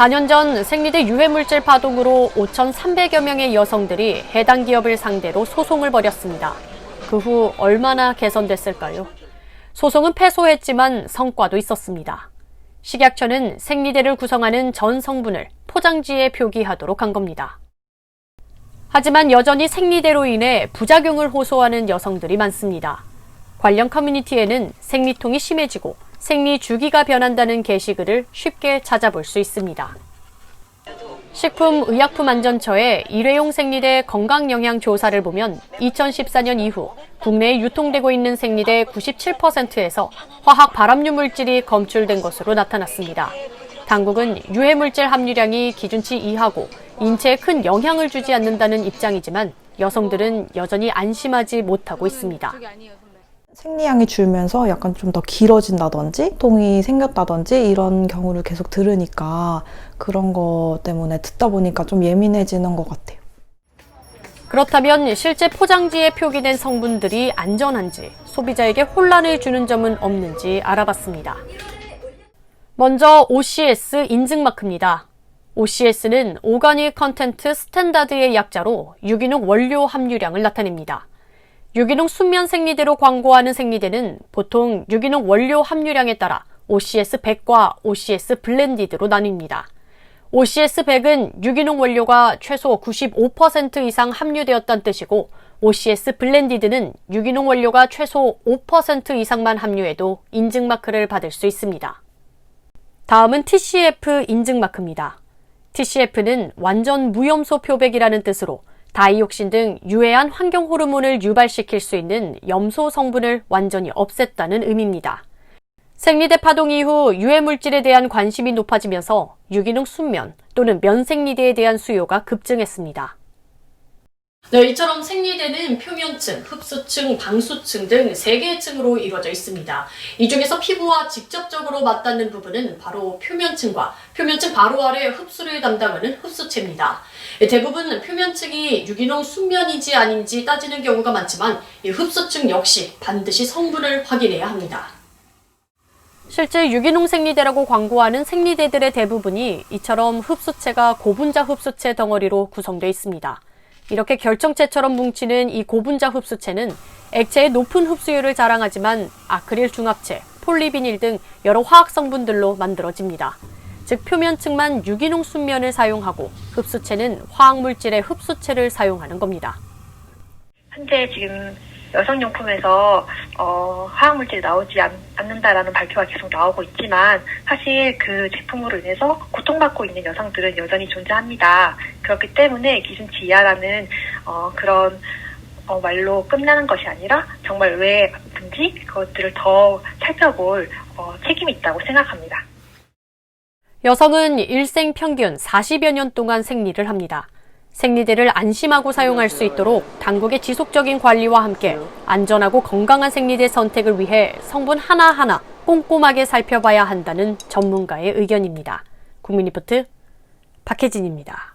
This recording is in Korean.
4년 전 생리대 유해물질 파동으로 5,300여 명의 여성들이 해당 기업을 상대로 소송을 벌였습니다. 그 후 얼마나 개선됐을까요? 소송은 패소했지만 성과도 있었습니다. 식약처는 생리대를 구성하는 전 성분을 포장지에 표기하도록 한 겁니다. 하지만 여전히 생리대로 인해 부작용을 호소하는 여성들이 많습니다. 관련 커뮤니티에는 생리통이 심해지고 생리 주기가 변한다는 게시글을 쉽게 찾아볼 수 있습니다. 식품의약품안전처의 일회용 생리대 건강영향 조사를 보면 2014년 이후 국내에 유통되고 있는 생리대 97%에서 화학 발암류 물질이 검출된 것으로 나타났습니다. 당국은 유해 물질 함유량이 기준치 이하고 인체에 큰 영향을 주지 않는다는 입장이지만 여성들은 여전히 안심하지 못하고 있습니다. 생리량이 줄면서 약간 좀 더 길어진다든지 통이 생겼다든지 이런 경우를 계속 들으니까 그런 거 때문에 듣다 보니까 좀 예민해지는 것 같아요. 그렇다면 실제 포장지에 표기된 성분들이 안전한지 소비자에게 혼란을 주는 점은 없는지 알아봤습니다. 먼저 OCS 인증 마크입니다. OCS는 오가닉 컨텐트 스탠다드의 약자로 유기농 원료 함유량을 나타냅니다. 유기농 순면 생리대로 광고하는 생리대는 보통 유기농 원료 함유량에 따라 OCS 100과 OCS 블렌디드로 나뉩니다. OCS 100은 유기농 원료가 최소 95% 이상 함유되었다는 뜻이고 OCS 블렌디드는 유기농 원료가 최소 5% 이상만 함유해도 인증 마크를 받을 수 있습니다. 다음은 TCF 인증 마크입니다. TCF는 완전 무염소 표백이라는 뜻으로 다이옥신 등 유해한 환경 호르몬을 유발시킬 수 있는 염소 성분을 완전히 없앴다는 의미입니다. 생리대 파동 이후 유해 물질에 대한 관심이 높아지면서 유기농 순면 또는 면생리대에 대한 수요가 급증했습니다. 네, 이처럼 생리대는 표면층, 흡수층, 방수층 등세 개의 층으로 이루어져 있습니다. 이 중에서 피부와 직접적으로 맞닿는 부분은 바로 표면층과 표면층 바로 아래 흡수를 담당하는 흡수체입니다. 대부분 표면층이 유기농 순면인지 아닌지 따지는 경우가 많지만 이 흡수층 역시 반드시 성분을 확인해야 합니다. 실제 유기농 생리대라고 광고하는 생리대들의 대부분이 이처럼 흡수체가 고분자 흡수체 덩어리로 구성되어 있습니다. 이렇게 결정체처럼 뭉치는 이 고분자 흡수체는 액체의 높은 흡수율을 자랑하지만 아크릴 중합체, 폴리비닐 등 여러 화학 성분들로 만들어집니다. 즉 표면층만 유기농 순면을 사용하고 흡수체는 화학 물질의 흡수체를 사용하는 겁니다. 현재 지금 여성용품에서 어, 화학물질이 나오지 않, 않는다라는 발표가 계속 나오고 있지만 사실 그 제품으로 인해서 고통받고 있는 여성들은 여전히 존재합니다. 그렇기 때문에 기준치 이하라는 어, 그런 어, 말로 끝나는 것이 아니라 정말 왜 아픈지 그것들을 더 살펴볼 어, 책임이 있다고 생각합니다. 여성은 일생 평균 40여 년 동안 생리를 합니다. 생리대를 안심하고 사용할 수 있도록 당국의 지속적인 관리와 함께 안전하고 건강한 생리대 선택을 위해 성분 하나하나 꼼꼼하게 살펴봐야 한다는 전문가의 의견입니다. 국민리포트 박혜진입니다.